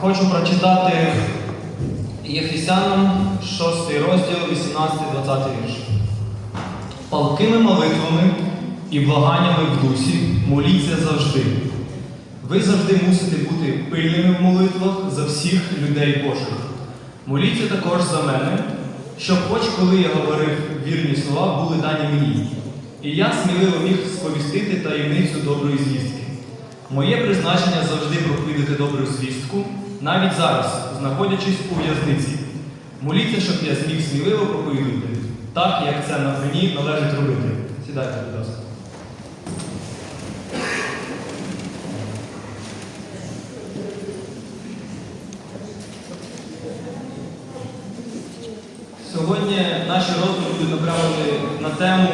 хочу прочитати Єфесянам 6 розділ, 18-20 вірш. Палкими молитвами і благаннями в дусі моліться завжди. Ви завжди мусите бути пильними в молитвах за всіх людей Божих. Моліться також за мене, щоб хоч коли я говорив вірні слова, були дані мені. І я сміливо міг сповістити таємницю доброї звістки. Моє призначення завжди проповідати добру звістку, навіть зараз, знаходячись у в'язниці. Моліться, щоб я зміг сміливо проповідувати, так як це на мені належить робити. Сідайте, будь ласка. Сьогодні наші роздуми будуть направлені на тему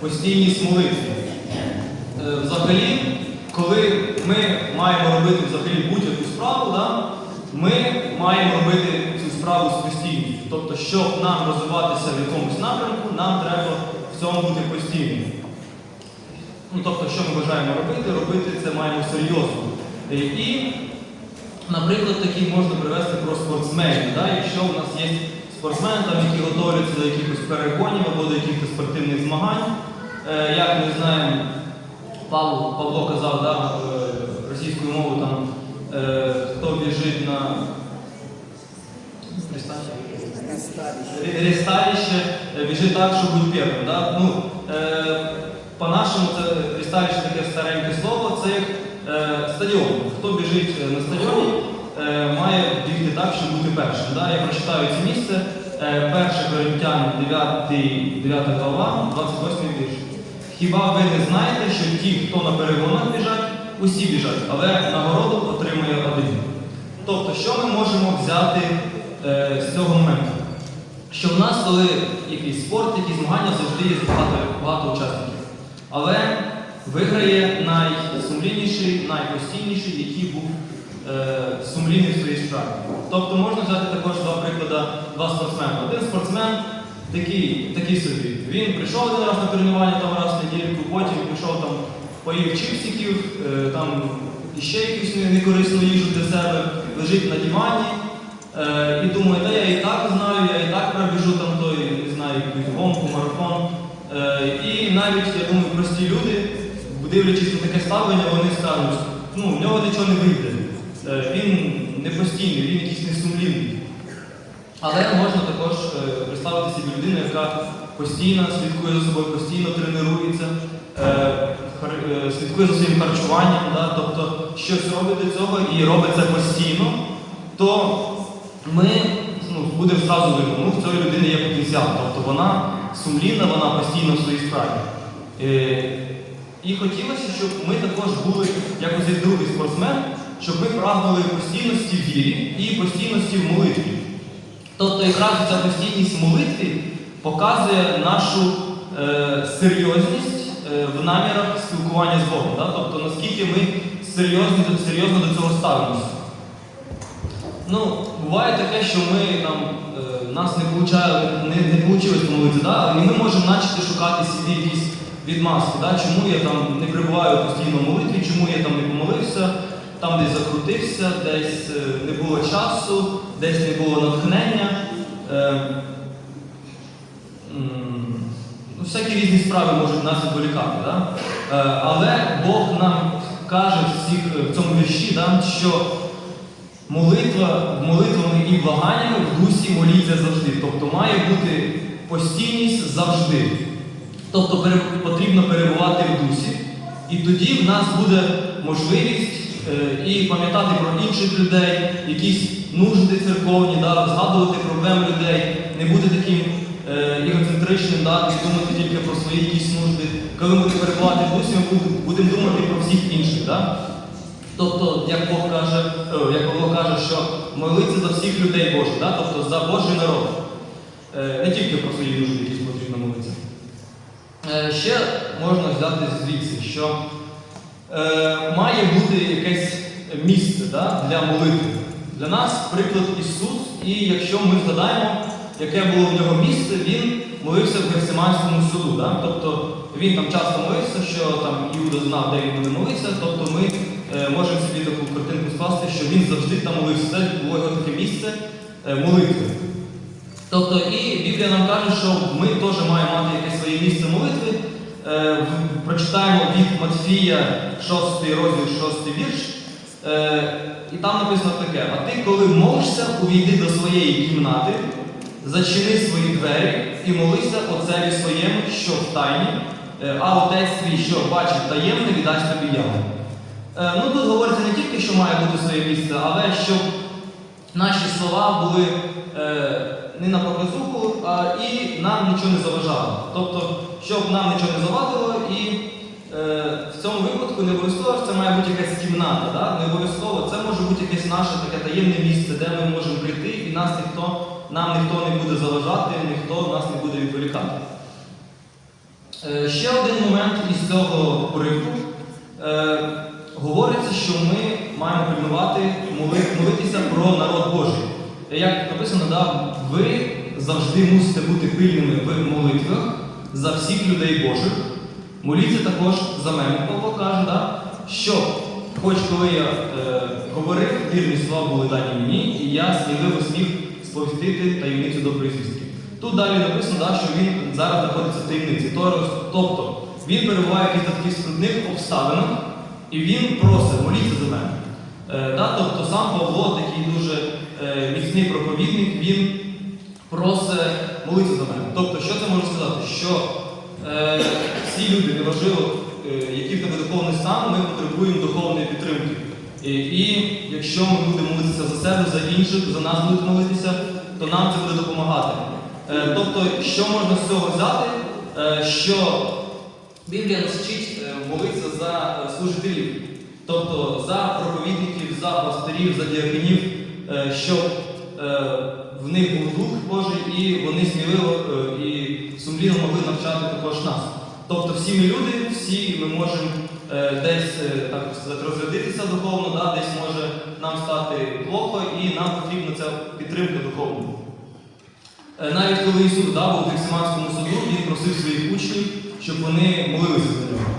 постійність молитви. Е, Взагалі, коли ми маємо робити взагалі будь-яку справу, да, ми маємо робити цю справу з постійністю. Тобто, щоб нам розвиватися в якомусь напрямку, нам треба в цьому бути постійним. Ну, тобто, що ми бажаємо робити, робити це маємо серйозно. Е, І, наприклад, такий можна привести про спортсменів. Да? Якщо у нас є спортсмени, там, які готуються до якихось перегонів або до якихось спортивних змагань, е, як ми знаємо, Павло, Павло казав да, е, російською мовою, там, хто біжить на Ресталище е, біжить так, щоб бути першим. Да? Ну, е, по-нашому це ресталище таке стареньке слово, це як е, стадіон. Хто біжить е, на стадіоні, е, має бігти так, щоб бути першим. Да? Я прочитаю це місце. Е, 1 Коринтян 9, 9 глава, 28 вірш. Хіба ви не знаєте, що ті, хто на перегонах біжать, усі біжать, але нагороду отримує один. Тобто, що ми можемо взяти е, з цього моменту? Що в нас, коли якийсь спорт, якісь змагання, завжди є багато, багато учасників. Але виграє найсумлінніший, найпостійніший, який був е, сумлінний в своїй справі. Тобто можна взяти також два приклади, два спортсмени. Один спортсмен такий, такий собі. Він прийшов один раз на тренування там раз в недільку, потім пішов там, поїв чипсиків, е, там іще якусь некорисну їжу для себе, лежить на дивані. Е, і думаю, та я і так знаю, я і так пробіжу там той, не знаю, якусь гонку, марафон. Е, і навіть, я думаю, прості люди, дивлячись на таке ставлення, вони скажуть, ну, в нього нічого не вийде. Він не постійний, він якийсь несумлінний. Але можна також представити собі людину, яка постійно слідкує за собою, постійно тренується, слідкує за своїм харчуванням, да, тобто щось робить для цього і робить це постійно, то ми ну, будемо зразу видно, ну, в цієї людини є потенціал. Тобто вона сумлінна, вона постійно в своїй справі. Е, і хотілося, щоб ми також були, як ось другий спортсмен, щоб ми прагнули постійності в вірі і постійності в молитві. Тобто якраз ця постійність молитві показує нашу е, серйозність е, в намірах спілкування з Богом. Да? Тобто наскільки ми серйозно, серйозно до цього ставимося. Ну, буває таке, що ми там е, нас не получає, не, не вийшло помолитися, да? і ми можемо начати шукати собі якісь відмазки, да? чому я там не перебуваю постійно в молитві, чому я там не помолився, там десь закрутився, десь е, не було часу, десь не було натхнення. Е, всякі різні справи можуть нас відволікати. Да? Е, але Бог нам каже в, в цьому вірші, да, що Молитва молитвами і благаннями в дусі моліться завжди. Тобто має бути постійність завжди. Тобто потрібно перебувати в дусі, і тоді в нас буде можливість е, і пам'ятати про інших людей, якісь нужди церковні, да, згадувати проблеми людей, не бути таким е, егоцентричним, да, не думати тільки про свої якісь нужди. Коли ми перебувати в ми будемо- думати про всіх інших. Да? Тобто, як Бог каже, е, як Павло каже, що молиться за всіх людей Божих, да? тобто за Божий народ. Е, Не тільки про свої нужди, які потрібно молитися. Ще можна взяти звідси, що має бути якесь місце да, для молитви. Для нас приклад Ісус, і якщо ми згадаємо, яке було в нього місце, він молився в Гефсиманському суду. Да? Тобто він там часто молився, що там Іуда знав, де він буде молитися. Тобто ми е, можемо собі таку картинку скласти. що він завжди там молився. Це було його таке місце е, молитви. Тобто і Біблія нам каже, що ми теж маємо мати якесь своє місце молитви. Е, Прочитаємо від Матфія 6 розділ 6 вірш. Е, І там написано таке: А ти, коли молишся, увійди до своєї кімнати, зачини свої двері і молися отцеві своєму, що в тайні, е, а отець твій, що бачить таємне, віддасть тобі явно. Е, Ну тут говориться не тільки, що має бути своє місце, але щоб наші слова були е, не на показуху, а і нам нічого не заважало. Тобто, щоб нам нічого не завадило, і в цьому випадку не обов'язково це має бути якась кімната. Да? Не обов'язково це може бути якесь наше таке таємне місце, де ми можемо прийти, і нас ніхто, нам ніхто не буде заважати, ніхто нас не буде відволікати. Е, Ще один момент із цього уривку. Е, говориться, що ми маємо пильнувати, молитися про народ Божий. Як написано, да, ви завжди мусите бути пильними в молитвах за всіх людей Божих. Моліться також за мене, Павло каже, да, що, хоч коли я е, говорив, вірні слова були дані мені, і я сміливо смів сповістити таємницю доброї звістки. Тут далі написано, да, що він зараз знаходиться в таємниці. Тобто він перебуває в якихось таких складних обставинах, і він просить, моліться за мене. Е, да, тобто сам Павло, такий дуже е, міцний проповідник, він просить молитися за мене. Тобто, що це може сказати? Що е, всі люди, неважливо, е, який в тебе духовний стан, ми потребуємо духовної підтримки. І, і якщо ми будемо молитися за себе, за інших, за нас будуть молитися, то нам це буде допомагати. Е, тобто, що можна з цього взяти? Е, що Біблія нас вчить е, молитися за е, служителів, тобто за проповідників, за пастирів, за діаконів, е, щоб е, в них був Дух Божий і вони сміливо е, і сумлінно могли навчати також нас. Тобто всі ми люди, всі ми можемо е, десь е, так розрядитися духовно, да, десь може нам стати плохо, і нам потрібна ця підтримка духовна. Е, Навіть коли Ісус да, був в Гексиманському саду, Він просив своїх учнів, щоб вони молилися за нього.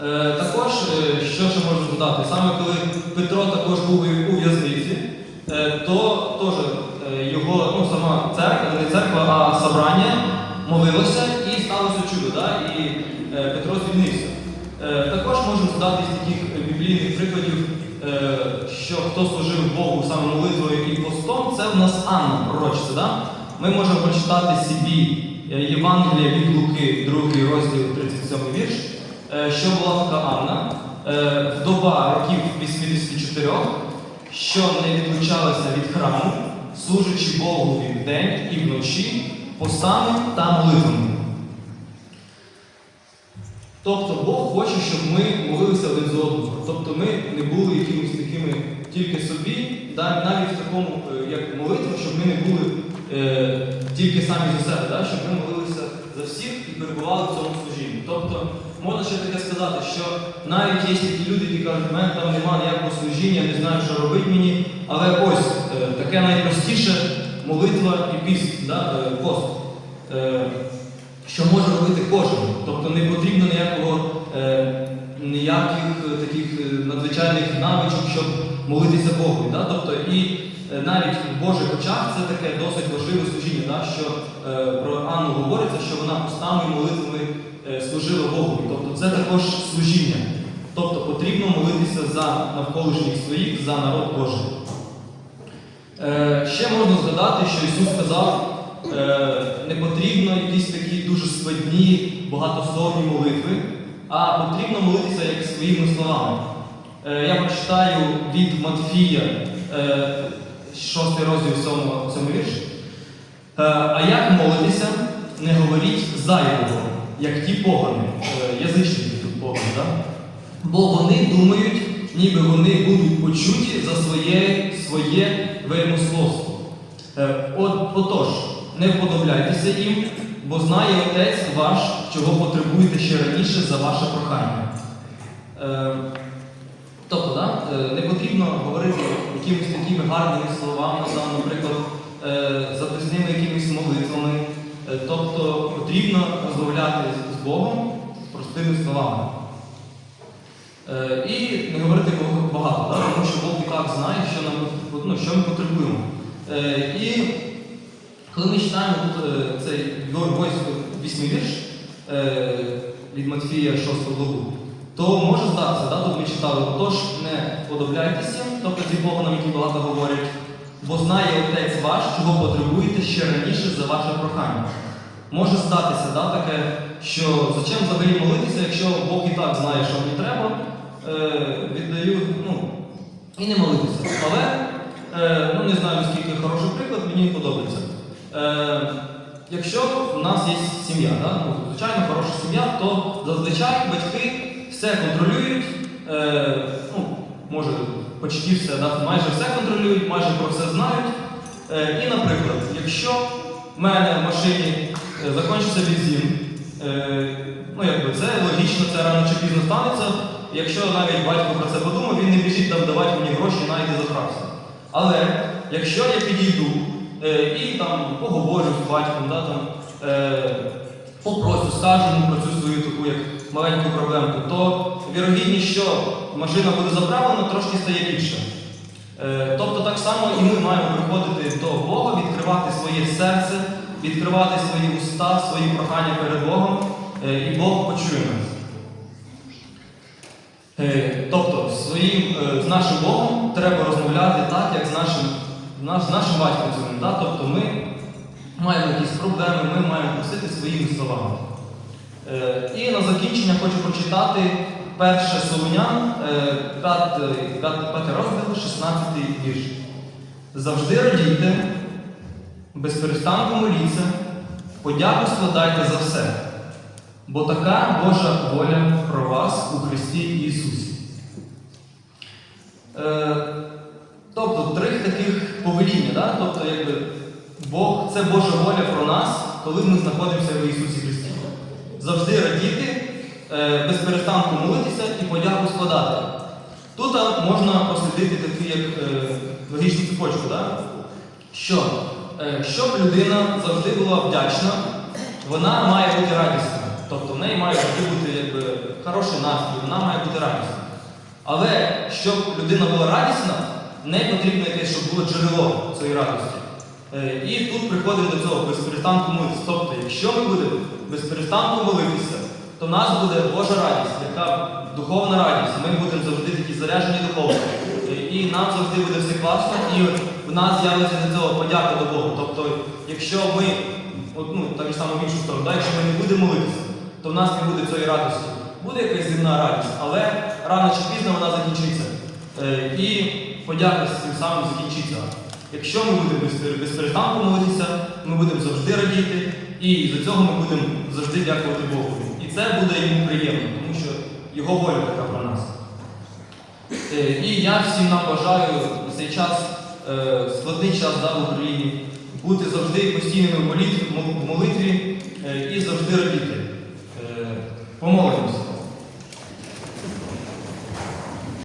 Е, також, е, що ще можу додати, саме коли Петро також був у в'язниці, е, то теж е, його, ну сама церква, не церква, а собрання молилося сталося чудо, да? і е, Петро звільнився. Е, також можемо згадати з таких біблійних прикладів, е, що хто служив Богу саме молитвою і постом, це в нас Анна пророчиця. Да? Ми можемо прочитати собі Євангелія від Луки, 2 розділ 37 вірш, що була така Анна, вдова років 84, що не відлучалася від храму, служачи Богу в день і вночі, постами та молитвами. Тобто Бог хоче, щоб ми молилися один за одного. Тобто ми не були якимись такими тільки собі, навіть в такому, е, як молитва, щоб ми не були е, тільки самі за себе, да, щоб ми молилися за всіх і перебували в цьому служінні. Тобто, можна ще таке сказати, що навіть є такі люди, які кажуть, в мене там немає ніякого служіння, не знаю, що робити мені, але ось е, таке найпростіше молитва і піст, да, е, пост. Е, що може робити кожен. Тобто не потрібно ніякого, е, ніяких е, таких е, надзвичайних навичок, щоб молитися Богу. Да? Тобто і е, навіть в Божих очах це таке досить важливе служіння, да? що е, про Анну говориться, що вона постами і молитвами е, служила Богу. Тобто це також служіння. Тобто потрібно молитися за навколишніх своїх, за народ Божий. Е, ще можна згадати, що Ісус сказав, не потрібно якісь такі дуже складні, багатословні молитви, а потрібно молитися як своїми словами. Е, я прочитаю від Матфія, е, 6 розділ 7, 7 вірш. Е, а як молитися, не говоріть зайвого, як ті погани, е, язичники тут погани, да? бо вони думають, ніби вони будуть почуті за своє, своє вельмословство. Е, от, отож, не вподобляйтеся їм, бо знає Отець ваш, чого потребуєте ще раніше за ваше прохання. Е, тобто, да, е, не потрібно говорити якимись такими гарними словами, там, наприклад, е, записними якимись молитвами. Е, тобто потрібно розмовляти з Богом простими словами. Е, І не говорити багато, да? тому що Бог і так знає, що, нам, ну, що ми потребуємо. Е, І коли ми читаємо тут е, цей восьмий вірш е, від Матфія 6 главу, то може здатися, да? тут ми читали, отож не подобляйтеся, тобто ці Бога нам, які багато говорять, бо знає Отець ваш, чого потребуєте ще раніше за ваше прохання. Може статися да, таке, що зачем взагалі молитися, якщо Бог і так знає, що мені треба, е, віддаю, ну, і не молитися. Але, е, ну не знаю, наскільки хороший приклад, мені подобається. Е, якщо в нас є сім'я, да, ну, звичайно, хороша сім'я, то зазвичай батьки все контролюють, е, ну, може, почти все, да, майже все контролюють, майже про все знають. Е, і, наприклад, якщо в мене в машині е, закінчиться бензин, е, ну якби це логічно, це рано чи пізно станеться. Якщо навіть батько про це подумав, він не біжить там давати мені гроші на йди заправся. Але якщо я підійду і там поговорю з батьком, да, там, е, попросю, скажу йому про цю свою таку як маленьку проблемку, то вірогідність, що машина буде заправлена, трошки стає більше. Е, Тобто так само і ми маємо приходити до Бога, відкривати своє серце, відкривати свої уста, свої прохання перед Богом, е, і Бог почує нас. Е, Тобто своїм, е, з нашим Богом треба розмовляти так, як з нашим, наш, з нашим батьком цим. Да? Тобто ми маємо якісь проблеми, ми маємо просити своїми словами. Е, І на закінчення хочу прочитати перше Солунян, 5 розділ, 16 вірш. Завжди радійте, без перестанку моліться, подяку складайте за все, бо така Божа воля про вас у Христі Ісусі. Е, тобто три таких повеління, да? тобто, якби Бог це Божа воля про нас, коли ми знаходимося в Ісусі Христі. Завжди радіти, е, без перестанку молитися і подяку складати. Тут можна прослідити таку як е, логічну цепочку, да? що е, щоб людина завжди була вдячна, вона має бути радісна. Тобто в неї має бути якби, хороший настрій, вона має бути радісна. Але щоб людина була радісна, не потрібно якесь, щоб було джерело цієї радості. Е, І тут приходимо до цього без перестанку молитися. Тобто, якщо ми будемо без перестанку молитися, то в нас буде Божа радість, яка духовна радість. Ми будемо завжди такі заряджені духовно. Е, І нам завжди буде все класно, і в нас з'явиться до цього подяка до Бога. Тобто, якщо ми, от, ну, так само в іншу сторону, да, якщо ми не будемо молитися, то в нас не буде цієї радості. Буде якась земна радість, але рано чи пізно вона закінчиться. Е, І подяка цим самим закінчиться. Якщо ми будемо без, без перестанку молитися, ми будемо завжди радіти, і за цього ми будемо завжди дякувати Богу. І це буде йому приємно, тому що його воля така про нас. Е, І я всім нам бажаю на цей час, е, складний час да, в Україні, бути завжди постійними в молитві, е, і завжди радіти. Помолимося.